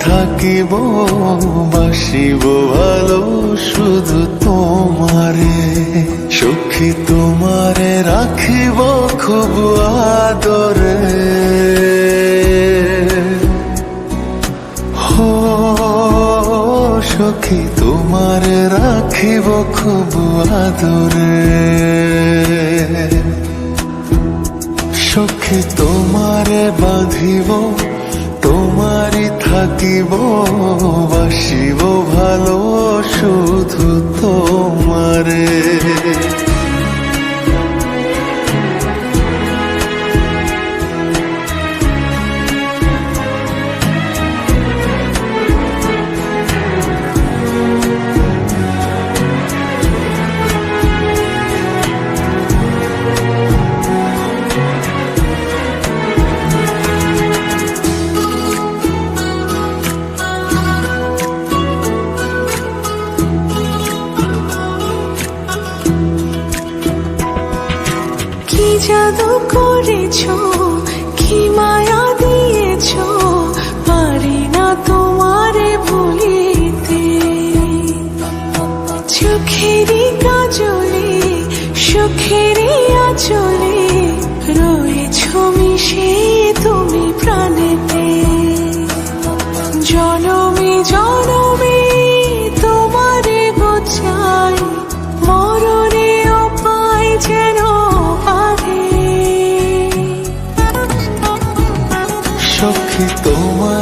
থাকিব, বাসিব ভালো শুধু তোমারে। সখী তোমারে রাখিব খুব আদরে। হো, সখী তোমারে রাখিব খুব আদরে। সখী তোমারে বাঁধিব থাকিব বাসিব ভালো শুধু তোমারে। জাদু করেছ কি মায়া দিয়েছ পারি না তোমারে ভুলিতে। চোখেরই কাজলে আচলে রয়েছ মিশে।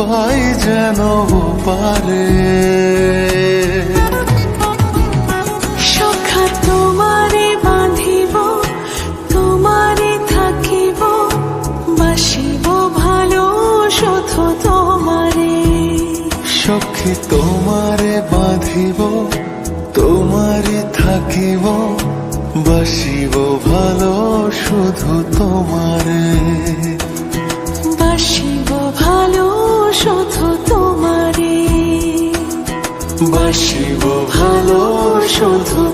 উপায় যেন পারে সখা তোমারে বাঁধিব তোমারে থাকিব বাসিব ভালো শুধু তোমারে। সখী তোমারে বাঁধিব তোমারে থাকিব বাসিব ভালো শুধু তোমারে। তোমারে বাসিব ভালো শুধু